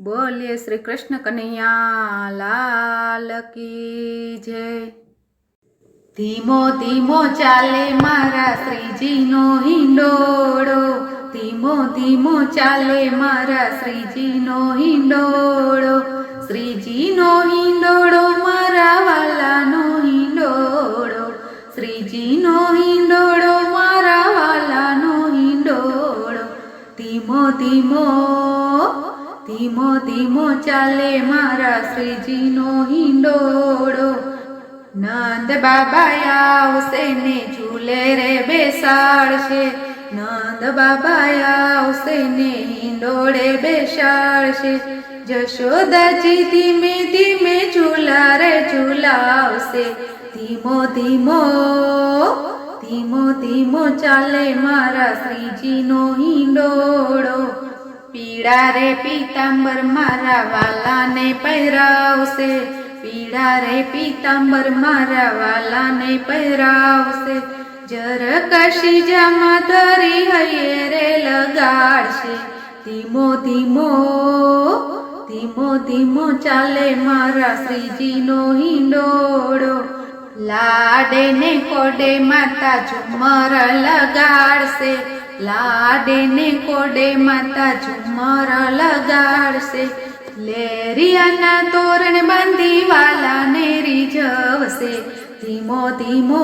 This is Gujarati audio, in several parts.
બોલીએ શ્રી કૃષ્ણ કનૈયા, લાલ કી જય. ધીમો ધીમો ચાલે મારા શ્રીજીનો હિંડોળો. ધીમો ધીમો ચાલે મારા શ્રીજીનો હિંડોળો. શ્રીજીનો હિંડોળો મારા વાલાનો હિંડોળો. શ્રીજીનો હિંડોળો મારા વાલાનો હિંડોળો. ધીમો ધીમો ધીમો ધીમો ચાલે મારા શ્રીજીનો હિંડોળો નંદ બાબા આવશે ને ઝૂલે રે બેસાડશે. નંદ બાબા આવશે ને હિંડોળે બેસાડશે. જશોદાજી ધીમે ધીમે ઝૂલા રે ઝૂલાવશે. ધીમો ધીમો ધીમો ધીમો ચાલે મારા શ્રીજીનો હિંડોળો. પીળા રે પીતાંબર મારા વાલાને પહેરાવશે. પીડા રે પીતાંબર મારા વાલાને પહેરાવશે. જર કાશી જમા ધરી હૈયે રે લગાડશે. ધીમો ધીમો ધીમો ધીમો ચાલે મારા શ્રીજીનો હિંડોળો. લાડે ને કોડે માતા ઝુમર લગાડશે. લાડે ને કોડે માતા ઝુમર લગાડશે. લેરિયાના તોરણ બાંધી નેરી રીઝવશે. ધીમો ધીમો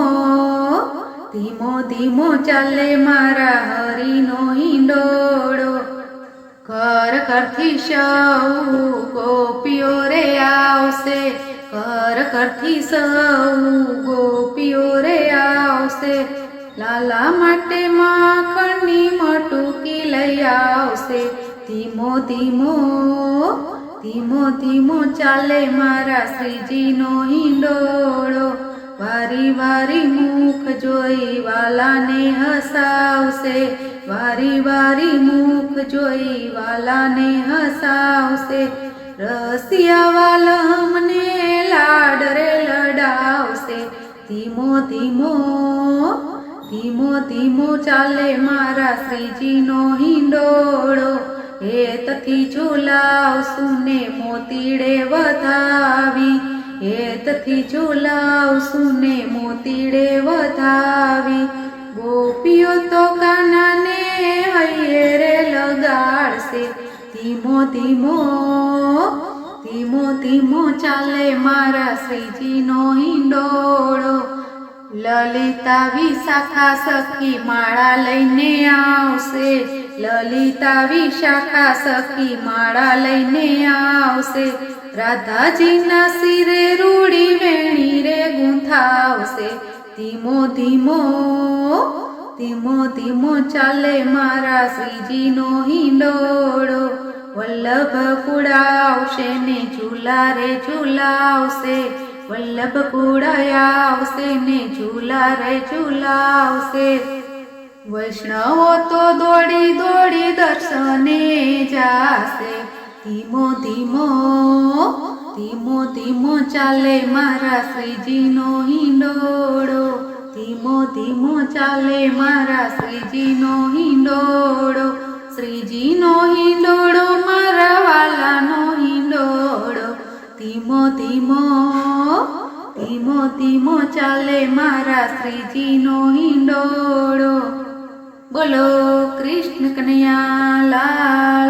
ધીમો ધીમો ચાલે મારા હરીનો ઈંડોડો ઘર ઘરથી સૌ ગોપીઓ રે આવશે. ઘર ઘરથી સૌ ગોપીઓ રે આવશે. લાલા માટે માખણની મટુકી લઈ આવશે. ધીમો ધીમો ધીમો ધીમો ચાલે મારા શ્રીજીનો હિંડોળો. વારી વારી મુખ જોઈ વાલાને હસાવશે. વારી વારી મુખ જોઈ વાલાને હસાવશે. રસિયા વાલમને ધીમો ચાલે મારા શ્રીજીનો હિંડોળો. હેતથી ઝુલાવશું ને મોતીડે વધાવી. હેતથી ઝુલાવશું ને મોતીડે વધાવી. ગોપીઓ તો કાનાને હૈયે લગાડશે. ધીમો ધીમો ધીમો ધીમો ચાલે મારા શ્રીજીનો હિંડોળો. લલિતા વિશાખા સખી માળા લઈને આવશે. લલિતા વિશાખા સખી માળા લઈને આવશે. રાધાજીના શિરે રૂડી વેણી રે ગુંથાવશે. ધીમો ધીમો ધીમો ધીમો ચાલે મારા શ્રીજીનો હિંડોળો. વલ્લભ કુડાવશે ને ઝુલા રે ઝૂલાવશે. વલ્લભ કુડાયાવશે ને ઝૂલા રે ઝૂલાવશે વૈષ્ણવો તો દોડી દોડી દર્શને જાશે. ધીમો ધીમો ધીમો ધીમો ચાલે મારા શ્રીજીનો હિંડોળો. ધીમો ધીમો ચાલે મારા શ્રીજીનો હિંડોળો. શ્રીજીનો હિંડોળો મારા વાલાનો હિંડોળો. ધીમો ધીમો ધીમો ધીમો ચાલે મારા શ્રીજીનો હિંડોળો. બોલો કૃષ્ણ કનૈયા લાલ